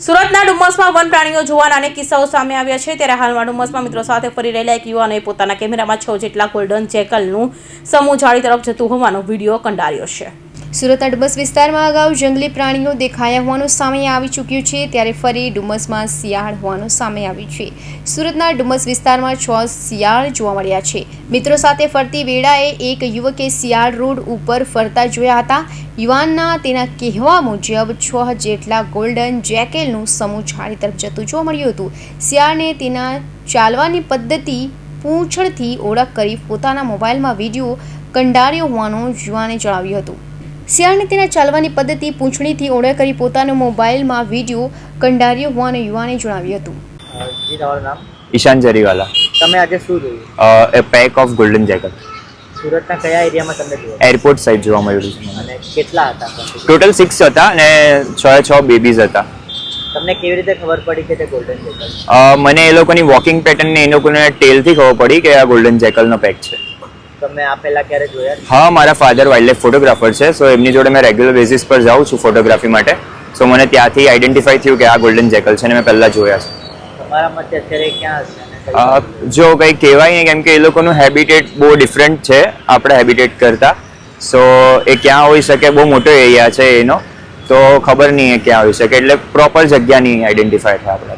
સુરતના ડુમસમાં વન પ્રાણીઓ જોવાના અનેક કિસ્સાઓ સામે આવ્યા છે. ત્યારે હાલમાં ડુમસમાં મિત્રો સાથે ફરી રહેલા એક યુવાનોએ પોતાના કેમેરામાં છ જેટલા ગોલ્ડન જેકલનું સમૂહ જાળી તરફ જતું હોવાનો વીડિયો કંડાર્યો છે. સુરતના ડુમસ વિસ્તારમાં અગાઉ જંગલી પ્રાણીઓ દેખાયા હોવાનું સામે આવી ચૂક્યું છે, ત્યારે ફરી ડુમસમાં શિયાળ હોવાનું સામે આવ્યું છે. સુરતના ડુમસ વિસ્તારમાં છ શિયાળ જોવા મળ્યા છે. મિત્રો સાથે ફરતી વેળાએ એક યુવકે શિયાળ રોડ ઉપર ફરતા જોયા હતા. યુવાનના તેના કહેવા મુજબ છ જેટલા ગોલ્ડન જેકેલનું સમૂહ ઝાડી તરફ જતું જોવા મળ્યું હતું. શિયાળને તેના ચાલવાની પદ્ધતિ પૂંછડથી ઓળખ કરી પોતાના મોબાઈલમાં વીડિયો કંડાર્યો હોવાનું યુવાને જણાવ્યું હતું. શિયાળને તેના ચાલવાની પદ્ધતિ પૂંછડીથી ઓળખ કરી પોતાનો મોબાઈલમાં વીડિયો કંડાર્યો હોવાનું યુવાને જણાવ્યું હતું. જી તમારું નામ? ઈશાન જરીવાલા. તમે આજે શું જોયું? A pack of golden jackal સુરતના કયા એરિયામાં તમને જોયું એરપોર્ટ સાઈડ જોવા મળ્યું છે. અને કેટલા હતા? ટોટલ સિક્સ હતા અને છ છ બેબીઝ હતા. તમને કેવી રીતે ખબર પડી કે તે ગોલ્ડન જેકલ મને એ લોકોની વોકિંગ પેટર્ન ને એ લોકોને ટેલથી ખબર પડી કે આ ગોલ્ડન જેકલનો પેક છે. તમે આ પહેલા ક્યારે જોયા હા મારા ફાધર વાઇલ્ડલાઇફ ફોટોગ્રાફર છે સો એમની જોડે મેં રેગ્યુલર બેસિસ પર જાઉં છું ફોટોગ્રાફી માટે. સો મને ત્યાંથી આઈડેન્ટિફાઈ થયું કે આ ગોલ્ડન જેકલ છે અને મેં પહેલાં જોયા છે. તમારા મતે અત્યારે ક્યાં અ, જો કંઈ કહેવાય નહીં કેમ કે એ લોકોનું હેબિટેટ બહુ ડિફરન્ટ છે આપણા હેબિટેટ કરતાં. સો એ ક્યાં હોઈ શકે? બહુ મોટો એરિયા છે એનો. તો ખબર નહીં એ ક્યાં હોઈ શકે. એટલે પ્રોપર જગ્યા નહીં આઈડેન્ટિફાય થાય આપણે